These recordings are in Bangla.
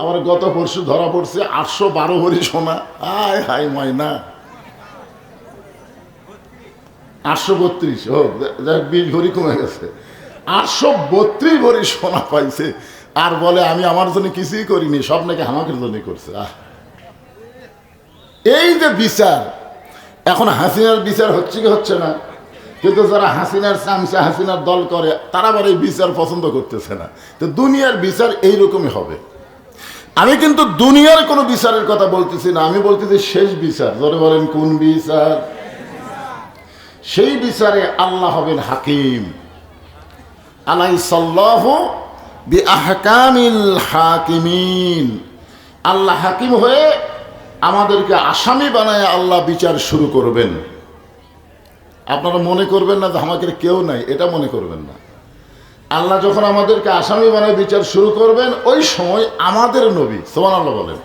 আমার গত পরশু ধরা পড়ছে আটশো বারো ভরি সোনা। হায় হায় ময়না। আটশো বত্রিশ যাক বিশ ভরি কমে গেছে। আটশো বত্রিশ ভরি সোনা পাইছে। আর বলে, আমি আমার জন্য কিছুই করিনি, সব নাকি আমাকে জন্য করছে। এই যে বিচার, এখন হাসিনার বিচার হচ্ছে কি হচ্ছে না? কিন্তু যারা হাসিনার চামচা হাসিনার দল করে, তারা আবার এই বিচার পছন্দ করতেছে না। তো দুনিয়ার বিচার এইরকমই হবে। আমি কিন্তু দুনিয়ার কোনো বিচারের কথা বলতেছি না, আমি বলতেছি শেষ বিচার। ধরে বলেন, কোন বিচার? সেই বিচারে আল্লাহ হবেন হাকিম। হাকিমিন। আল্লাহ হাকিম হয়ে আমাদেরকে আসামি বানায় আল্লাহ বিচার শুরু করবেন। আপনারা মনে করবেন না যে আমাদের কেউ নাই, এটা মনে করবেন না। আল্লাহ যখন আমাদেরকে আসামি বানায় বিচার শুরু করবেন, ওই সময় আমাদের নবী সোমান আল্লাহ বলেন।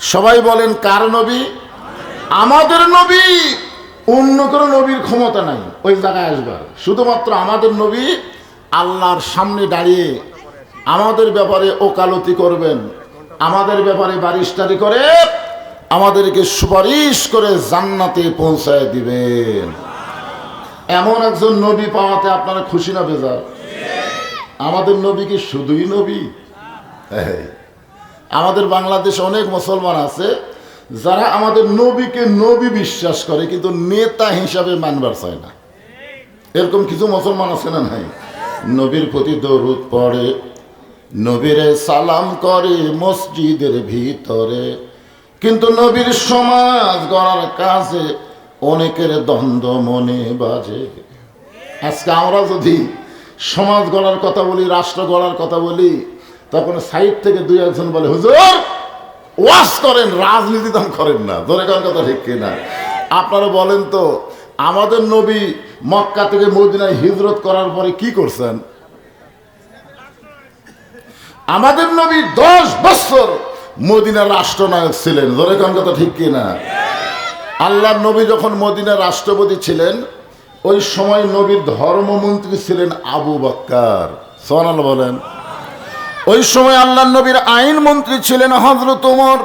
সবাই বলেন, কার নবী? আমাদের নবী! অন্য কোনো নবীর ক্ষমতা নাই, ওই জায়গায় আসবার। শুধুমাত্র আমাদের নবী আল্লাহর সামনে দাঁড়িয়ে আমাদের ব্যাপারে ওকালতি করবেন, আমাদের ব্যাপারে বারিশটারি করে আমাদেরকে সুপারিশ করে জান্নাতে পৌঁছায় দিবেন। এমন একজন নবী পাওয়াতে আপনারা খুশি না বেজার? আমাদের নবী কি শুধুই নবী? আমাদের বাংলাদেশে অনেক মুসলমান আছে যারা আমাদের নবীকে নবী বিশ্বাস করে, কিন্তু নেতা হিসাবে মানবার চায় না। এরকম কিছু মুসলমান আছে না নাই? নবীর প্রতি দরুদ পড়ে, নবীরে সালাম করে মসজিদের ভিতরে, কিন্তু নবীর সমাজ গড়ার কাজে অনেকের দ্বন্দ্ব মনে বাজে। আজকে আমরা যদি সমাজ গড়ার কথা বলি, রাষ্ট্র গড়ার কথা বলি, তখন সাইড থেকে দুই একজন বলে, হুজুর ওয়াশ করেন, রাজনীতি দাম করেন না। ধরে কার কথা ঠিক কিনা আপনারা বলেন তো, আমাদের নবী মক্কা থেকে মদিনায় হিজরত করার পরে কি করছেন? আমাদের নবী দশ বছর মদিনার রাষ্ট্রনায়ক ছিলেন। ধরে কার কথা ঠিক কিনা আল্লাহ নবী যখন মদিনার রাষ্ট্রপতি ছিলেন, ওই সময় নবীর ধর্মমন্ত্রী ছিলেন আবু বক্কার। সোনাল বলেন। ওই সময় আল্লাহ নবীর আইন মন্ত্রী ছিলেন হজরত ওমর।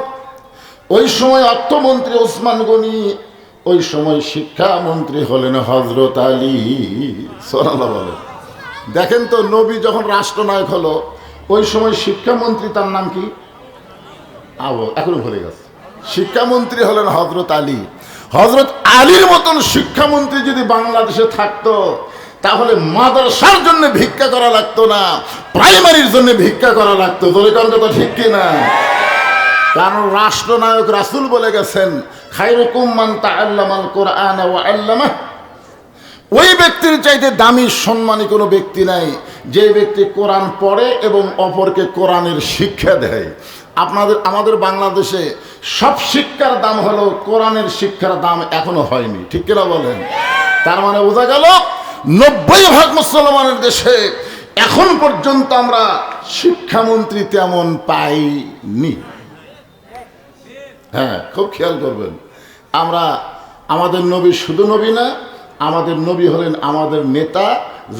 ওই সময় অর্থমন্ত্রী ওসমান গনি। ওই সময় শিক্ষামন্ত্রী হলেন হজরত আলী। সোনাল্লাহ বলেন। দেখেন তো, নবী যখন রাষ্ট্রনায়ক হলো, ওই সময় শিক্ষামন্ত্রী তার নাম কি? আবো, এখন ভুলে গেছে। শিক্ষামন্ত্রী হলেন হজরত আলী। হজরত আলীর মতন শিক্ষামন্ত্রী যদি বাংলাদেশে থাকতো, তাহলে মাদ্রাসার জন্য ভিক্ষা করা লাগতো না, প্রাইমারির জন্য ভিক্ষা করা লাগতো। দলিকান কথা ঠিক কিনা কারণ রাষ্ট্রনায়ক রাসুল বলে গেছেন খাইরুকুম মান তাআল্লামাল কোরআন ওয়া আল্লামা ওই ব্যক্তির চাইতে দামি সম্মানী কোনো ব্যক্তি নাই, যে ব্যক্তি কোরআন পড়ে এবং অপরকে কোরআনের শিক্ষা দেয়। আপনাদের, আমাদের বাংলাদেশে সব শিক্ষার দাম হলো, কোরআনের শিক্ষার দাম এখনও হয়নি। ঠিক কিনা বলেন? তার মানে বোঝা গেল, নব্বই ভাগ মুসলমানের দেশে এখন পর্যন্ত আমরা শিক্ষামন্ত্রী তেমন পাইনি। হ্যাঁ খুব খেয়াল করবেন। আমরা, আমাদের নবী শুধু নবী না, আমাদের নবী হলেন আমাদের নেতা,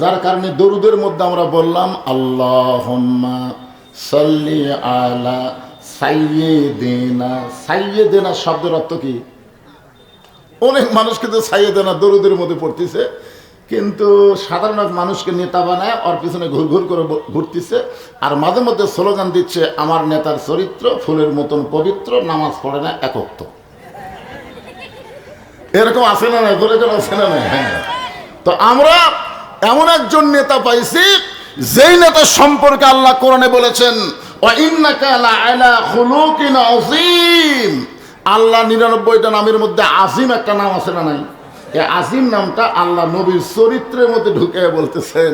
যার কারণে দরুদের মধ্যে আমরা বললাম আল্লাহ সাল্লি আলা সাইয়ে দেনা সাইয়ে দেনা শব্দের অর্থ কি? অনেক মানুষ কিন্তু সাইয়ে দেনা দরুদের মধ্যে পড়তেছে, কিন্তু সাধারণ মানুষকে নেতা বানায়, ওর পিছনে ঘুর ঘুর করে ঘুরতেছে, আর মাঝে মধ্যে স্লোগান দিচ্ছে, আমার নেতার চরিত্র ফুলের মতন পবিত্র, নামাজ পড়ে না একত্ব এরকম আছে না না করে আছে না হ্যাঁ। তো আমরা এমন একজন নেতা পাইছি যেই সম্পর্কে আল্লাহ কোরআনে বলেছেন। আল্লাহ নিরানব্বইটা নামের মধ্যে আজিম একটা নাম আছে না নাই এই আজিম নামটা আল্লাহ নবীর চরিত্রের মধ্যে ঢুকে বলতেছেন,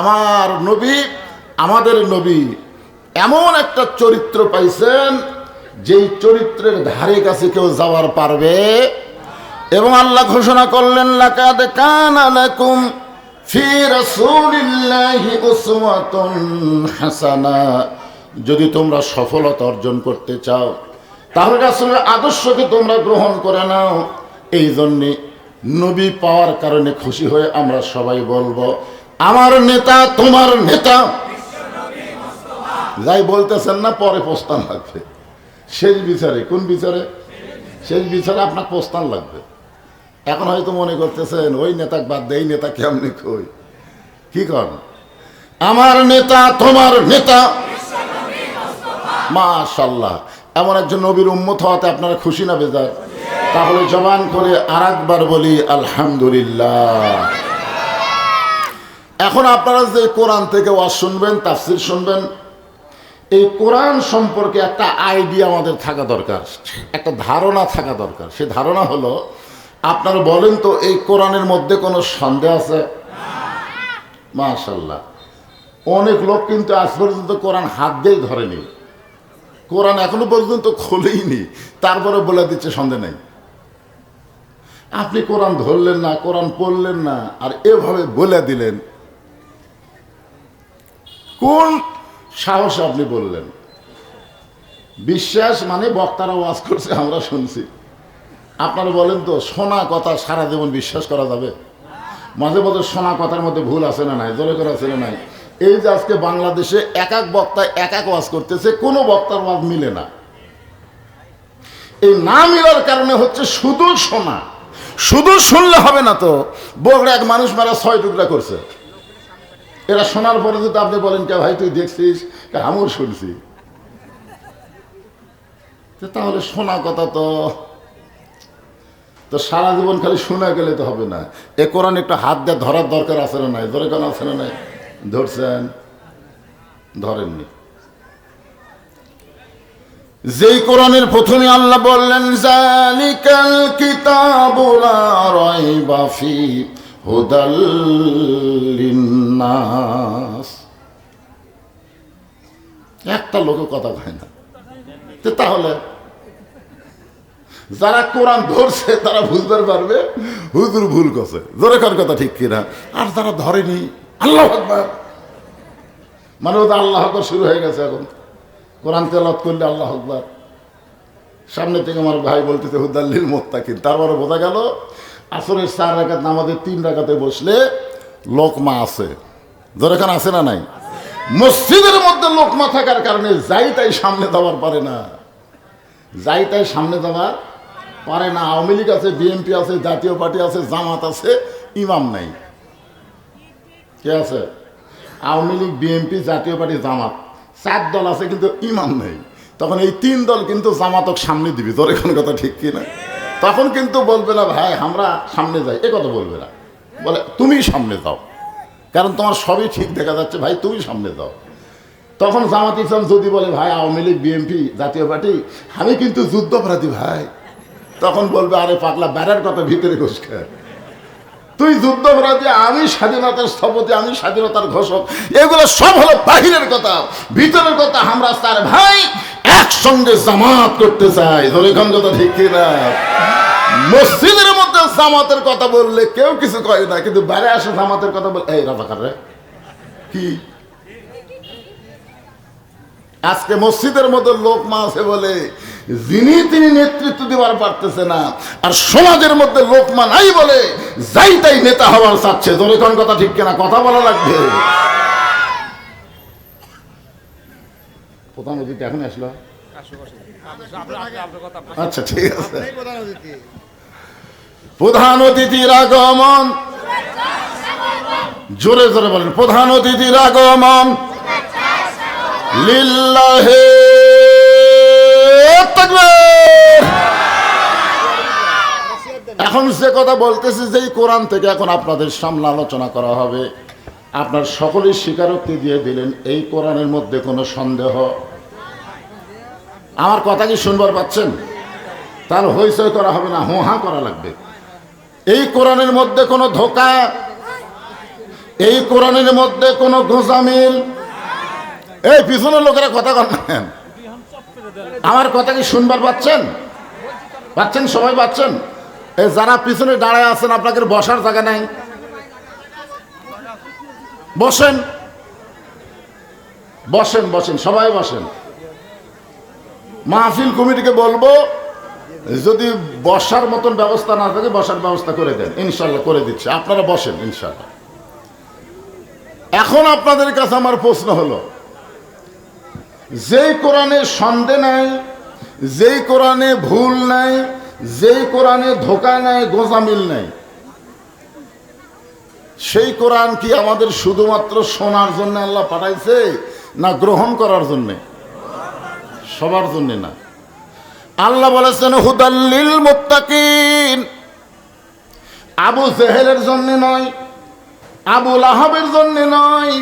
আমার নবী, আমাদের নবী এমন একটা চরিত্র পাইছেন, যেই চরিত্রের ধারে কাছে কেউ যাওয়ার পারবে এবং আল্লাহ ঘোষণা করলেন, লাকাদ কানা লাকুম ফি রাসূলিল্লাহি উসওয়াতুন হাসানা। যদি তোমরা সফলতা অর্জন করতে চাও, তাহলে রাসূলের আদর্শকে তোমরা গ্রহণ করে নাও। এই জন্যে নবী পাওয়ার কারণে খুশি হয়ে আমরা সবাই বলব, আমার নেতা তোমার নেতা। যাই বলতেছেন না, পরে প্রস্তান লাগবে। শেষ বিচারে, কোন বিচারে? শেষ বিচারে আপনার প্রস্তান লাগবে। এখন হয়তো মনে করতেছেন, ওই নেতা বাদ দেয় নেতা কেমনি কই? কি কর আমার নেতা, তোমার নেতা। মাশাল্লাহ। এমন একজন নবীর উম্মত হওয়াতে আপনারা খুশি না বেজার? তাহলে জবান করে আর একবার বলি, আলহামদুলিল্লাহ। এখন আপনারা যে কোরআন থেকে ওয়াজ শুনবেন, তাফসির শুনবেন, এই কোরআন সম্পর্কে একটা আইডিয়া আমাদের থাকা দরকার, একটা ধারণা থাকা দরকার। সে ধারণা হলো আপনারা বলেন তো, এই কোরআনের মধ্যে কোনো সন্দেহ আছে? মাশাল্লাহ অনেক লোক কিন্তু আজ পর্যন্ত কোরআন হাত দিয়েই ধরেনি। কোরআন এখনও পর্যন্ত খোলেইনি। তারপরে বলে দিচ্ছে, সন্দেহ নেই। আপনি কোরআন ধরলেন না, কোরআন পড়লেন না, আর এভাবে বলে দিলেন। কোন সাহসে আপনি বললেন? বিশ্বাস মানে বক্তারা ওয়াজ করছে, আমরা শুনছি। আপনারা বলেন তো শোনা কথা সারা জীবন বিশ্বাস করা যাবে? মাঝে মাঝে শোনা কথার মধ্যে ভুল আছে না নাই? জোরে করে আছে না নাই? এই যে আজকে বাংলাদেশে এক এক বক্তা এক এক ওয়াজ করতেছে, কোনো বক্তার ওয়াজ মিলে না। এই না মিলার কারণে হচ্ছে শুধু শোনা শুধু শুনলে হবে না তো, বগড়া এক মানুষ মারা ছয় টুকরা করছে। এরা শোনার পরে যদি আপনি বলেন, কে ভাই, তুই দেখছিস? আমিও শুনছি? তাহলে শোনা কথা তো তো সারা জীবন খালি শোনা গেলে তো হবে না। এ কোরআন একটু হাত দিয়ে ধরার দরকার আছে না নাই? ধরে কেন আছে না নাই? ধরছেন? ধরেননি। যেই কোরআনের প্রথমে আল্লাহ বললেন একটা লোক কথা কয় না। তাহলে যারা কোরআন ধরছে, তারা বুঝতে পারবে, হুজুর ভুল করছে। জোরে কথা ঠিক কিনা? আর যারা ধরেনি, আল্লাহ মানে ওদের আল্লাহ শুরু হয়ে গেছে এখন। কোরআন তেলত করলে আল্লাহ আকবর। সামনে থেকে আমার ভাই বলতেছে, হুদাল্লিল মোত্তাকিন। তারপরে বোঝা গেল, আসরের চার রাখাত আমাদের তিন রাখাতে বসলে লোকমা আছে। যেখানে আছে না নাই? মসজিদের মধ্যে লোকমা থাকার কারণে যাই তাই সামনে দেওয়ার পারে না। যাই তাই সামনে দেওয়ার পারে না, আওয়ামী লীগ আছে, বিএনপি আছে, জাতীয় পার্টি আছে, জামাত আছে, ইমাম নাই। কে আছে? Awami League, BNP, Jatiya Party, Jamaat. চার দল আছে, কিন্তু ইমাম নেই। তখন এই তিন দল কিন্তু জামাতক সামনে দিবি, তোর এখন কথা ঠিক কিনা তখন কিন্তু বলবে না, ভাই, আমরা সামনে যাই। এ কথা বলবে না। বলে, তুমি সামনে যাও। কারণ তোমার সবই ঠিক দেখা যাচ্ছে, ভাই, তুমি সামনে যাও। তখন জামাত ইসলাম যদি বলে, ভাই, Awami League, BNP, Jatiya Party, আমি কিন্তু যুদ্ধপরাধী, ভাই। তখন বলবে, আরে পাগলা বেড়ার কথা ভিতরে ঘুষকে তুই যুদ্ধপরাধী আমি স্বাধীনতার স্থপতি, আমি স্বাধীনতার ঘোষক। এগুলো সব হলো বাহিরের কথা। ভিতরের কথা আমরা তার ভাই একসঙ্গে জামাত করতে চাই। ধরেখান কথা ঠিক কিনা? মসজিদের মধ্যে জামাতের কথা বললে কেউ কিছু কয় না, কিন্তু বাইরে আসে জামাতের কথা বলে এই রাজাকার রে, কি? আজকে মসজিদের মধ্যে লোক মা আছে বলে যিনি তিনি নেতৃত্ব দেওয়ার পারতেছে না। আর সমাজের মধ্যে লোকমা নাই বলে যাই তাই নেতা হওয়ার চাচ্ছে। কোন কথা ঠিক কিনা? কথা বলা লাগবে। প্রধান অতিথি এখন আসলো? আচ্ছা ঠিক আছে। প্রধান অতিথির আগমন। জোরে জোরে বলেন। প্রধান অতিথির আগমন। লিল্লাহে। এখন যে কথা বলতেছি যে কোরআন থেকে এখন আপনাদের সামনে আলোচনা করা হবে, আপনার সকলেই স্বীকারোক্তি দিয়ে দিলেন, এই কোরআনের মধ্যে কোনো সন্দেহ? আমার কথা কি শুনবার পাচ্ছেন? তার হইচই করা হবে না, হোহা করা লাগবে। এই কোরআনের মধ্যে কোনো ধোকা? এই কোরআনের মধ্যে কোনো গোজামিল? এই পিছনের লোকেরা কথা কন? আমার কথা কি শুনবার পাচ্ছেন? পাচ্ছেন? সবাই পাচ্ছেন? এই যারা পিছনে দাঁড়ায় আছেন, আপনাদের বসার জায়গা নাই। বসেন। বসেন বসেন, সবাই বসেন। মাহফিল কমিটিকে বলব, যদি বসার মতন ব্যবস্থা না থাকে, বসার ব্যবস্থা করে দেন। ইনশাল্লাহ করে দিচ্ছে। আপনারা বসেন, ইনশাল্লাহ। এখন আপনাদের কাছে আমার প্রশ্ন হলো যেই কোরআনে সন্দেহ নাই, যেই কোরআনে ভুল নাই, যেই কোরআনে ধোকা নাই, গোজামিল নাই। সেই কোরআন কি আমাদের শুধুমাত্র শোনার জন্য আল্লাহ পাঠাইছে না গ্রহণ করার জন্যে? সবার জন্য না। আল্লাহ বলেছেন হুদাল্লিল মুত্তাকিন। আবু জেহেলের জন্য নয়, আবু লাহাবের জন্য নয়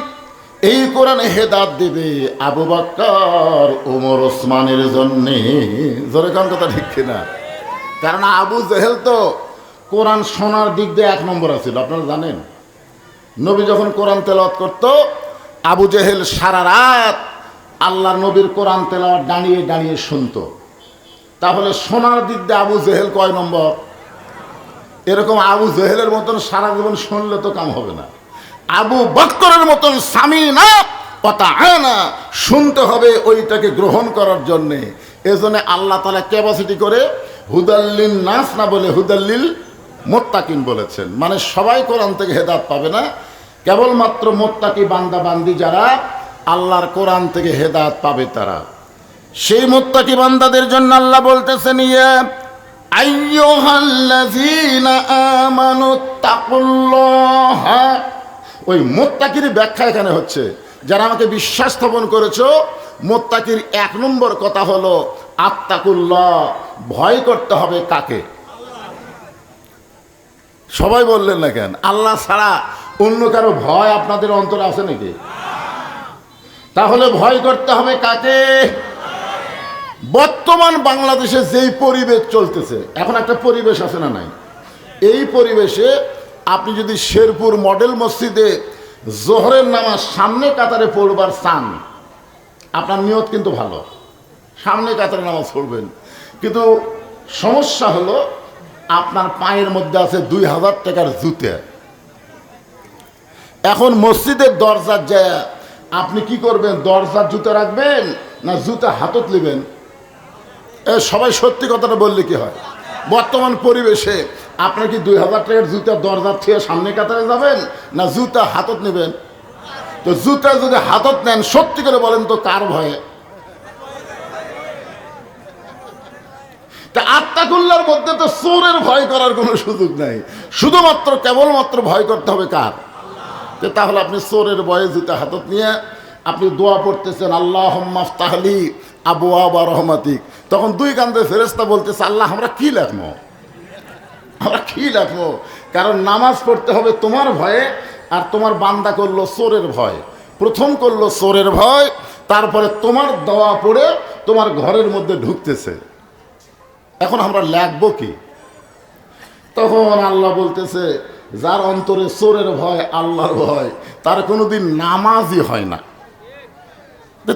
এই কোরআনে হেদাত দেবে আবু বাক্কার ওমর ওসমানের জন্যে। জোরে কান কথা ঠিক না কারণ আবু জেহেল তো কোরআন শোনার দিক দিয়ে এক নম্বর আছিল আপনারা জানেন? নবী যখন কোরআন তেলাওয়াত করত, আবু জেহেল সারা রাত আল্লাহ নবীর কোরআন তেলাওয়াত দাঁড়িয়ে দাঁড়িয়ে শুনত। তাহলে শোনার দিক দিয়ে আবু জেহেল কয় নম্বর? এরকম আবু জেহেলের মতন সারা জীবন শুনলে তো কাম হবে না। আবু বক্করের মতন স্বামী না কথা না শুনতে হবে ওইটাকে গ্রহণ করার জন্যে। এজন্য আল্লাহ তালা ক্যাপাসিটি করে হুদাল্লিন নাস না বলে হুদাল্লিল মোত্তাকিন বলেছেন। মানে সবাই কোরআন থেকে হেদাত পাবে না। কেবলমাত্র মোত্তাকি বান্দা বান্দি যারা আল্লাহর কোরআন থেকে হেদাত পাবে তারা। সেই মোত্তাকি বান্দাদের জন্য আল্লাহ বলতেছেন, ইয়া আইয়ুহাল্লাযীনা আমানু তাকুল্লাহা ওই মোত্তাকির ব্যাখ্যা এখানে হচ্ছে। যারা আমাকে বিশ্বাস স্থাপন করেছ, মোত্তাকির এক নম্বর কথা হলো আত্মাকুল্লাহ ভয় করতে হবে কাকে? সবাই বললেন না কেন? আল্লাহ ছাড়া অন্য কারও ভয় আপনাদের অন্তরে আছে নাকি? তাহলে ভয় করতে হবে কাকে? বর্তমান বাংলাদেশে যেই পরিবেশ চলতেছে, এখন একটা পরিবেশ আছে না নাই? এই পরিবেশে আপনি যদি শেরপুর মডেল মসজিদে জোহরের নামাজ সামনে কাতারে পড়বার চান, আপনার নিয়ত কিন্তু ভালো। সামনে কাতারে নামাজ পড়বেন। কিন্তু সমস্যা হলো, আপনার পায়ের মধ্যে আছে দুই হাজার টাকার জুতে। এখন মসজিদের দরজার যায় আপনি কি করবেন, দরজার জুতো রাখবেন না জুতা হাতত নেবেন? সবাই সত্যি কথাটা বললে কি হয়? বর্তমান পরিবেশে আপনার কি দুই হাজার টাকার জুতা দরজার থেকে সামনে কাতারে যাবেন? না জুতা হাতত নেবেন? তো জুতা যদি হাতত নেন, সত্যি করে বলেন তো কার ভয়ে? তা আত্মাকুল্লার মধ্যে তো চোরের ভয় করার কোনো সুযোগ নাই। শুধুমাত্র কেবলমাত্র ভয় করতে হবে কার? তো তাহলে আপনি চোরের ভয়ে জুতা হাতত নিয়ে আপনি দোয়া পড়তেছেন আল্লাহ তাহলি আবু আবা রহমাতিক। তখন দুই কান্দে ফেরেস্তা বলতেছে, আল্লাহ, আমরা কি লেখবো? আমরা কি লেখবো কারণ নামাজ পড়তে হবে তোমার ভয়ে, আর তোমার বান্দা করল চোরের ভয়। প্রথম করল চোরের ভয়, তারপরে তোমার দোয়া পড়ে তোমার ঘরের মধ্যে ঢুকতেছে। এখন আমরা লেখবো কি? তখন আল্লাহ বলতেছে, যার অন্তরে চোরের ভয়, আল্লাহর ভয়, তার কোনোদিন নামাজই হয় না।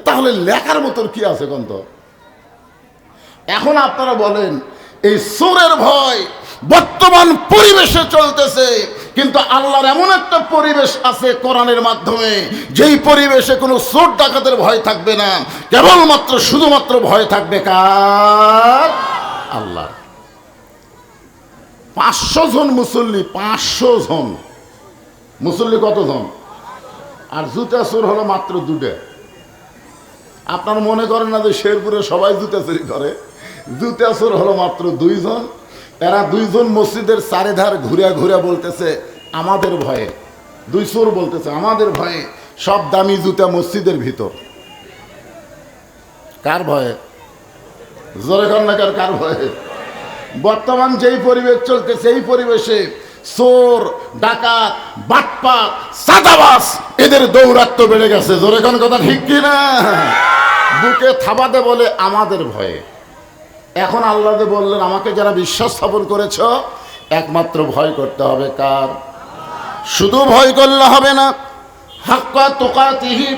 তাহলে লেখার মতন কি আছে কন্ত? এখন আপনারা বলেন, এই চোরের ভয় বর্তমান পরিবেশে চলতেছে। কিন্তু আল্লাহর এমন একটা পরিবেশ আছে কোরআনের মাধ্যমে, যেই পরিবেশে কোনো চোর ডাকাতের ভয় থাকবে না, কেবলমাত্র শুধুমাত্র ভয় থাকবে কার? আল্লাহ। পাঁচশো জন মুসল্লি, পাঁচশো জন। মুসল্লি কতজন? আর জুতা চোর হলো মাত্র দুটা আপনার মনে করেন না যে শেরপুরে সবাই জুতা চুরি করে? জুতা চোর হলো মাত্র দুইজন। এরা দুইজন মসজিদের চারিধার ঘুরে ঘুরে বলতেছে, আমাদের ভয়ে। দুই চোর বলতেছে, আমাদের ভয়ে সব দামি জুতা মসজিদের ভিতর। কার ভয়ে? জোরে কন্যাকার কার ভয়ে? বর্তমান যেই পরিবেশ চলছে সেই পরিবেশে চোর, ডাকাত বাটপাত সাদাবাস এদের দৌরাত্ম বেড়ে গেছে। জোরে কোন কথা ঠিক কি না বুকে থাবাতে বলে, আমাদের ভয়ে। এখন আল্লাহ বললেন, আমাকে যারা বিশ্বাস স্থাপন করেছ, একমাত্র ভয় করতে হবে কার? শুধু ভয় করলে হবে না। হাক্কা তোকাতিহি,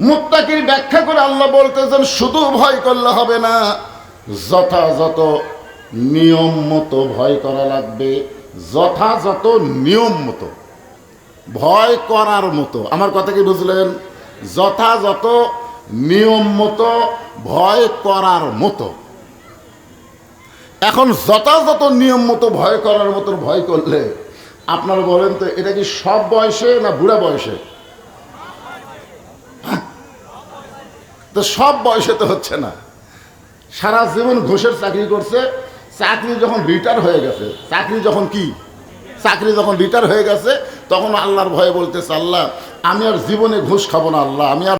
মুত্তাকির ব্যাখ্যা করে আল্লাহ বলতেছেন, শুধু ভয় করলে হবে না, যথাযথ নিয়ম মতো ভয় করা লাগবে, যথাযথ নিয়ম মতো। ভয় করার মতো। আমার কথা কি বুঝলেন? যথাযথ নিয়ম মতো, ভয় করার মতো। এখন যথাযথ নিয়ম মতো ভয় করার মতো ভয় করলে আপনারা বলেন তো, এটা কি সব বয়সে না বুড়া বয়সে? তো সব বয়সে তো হচ্ছে না। সারা জীবন ঘুষের চাকরি করছে, চাকরি যখন রিটায়ার হয়ে গেছে, চাকরি যখন কি? চাকরি যখন রিটার হয়ে গেছে, তখন আল্লাহর ভয়ে বলতেছে, আল্লাহ, আমি আর জীবনে ঘুষ খাব না, আল্লাহ, আমি আর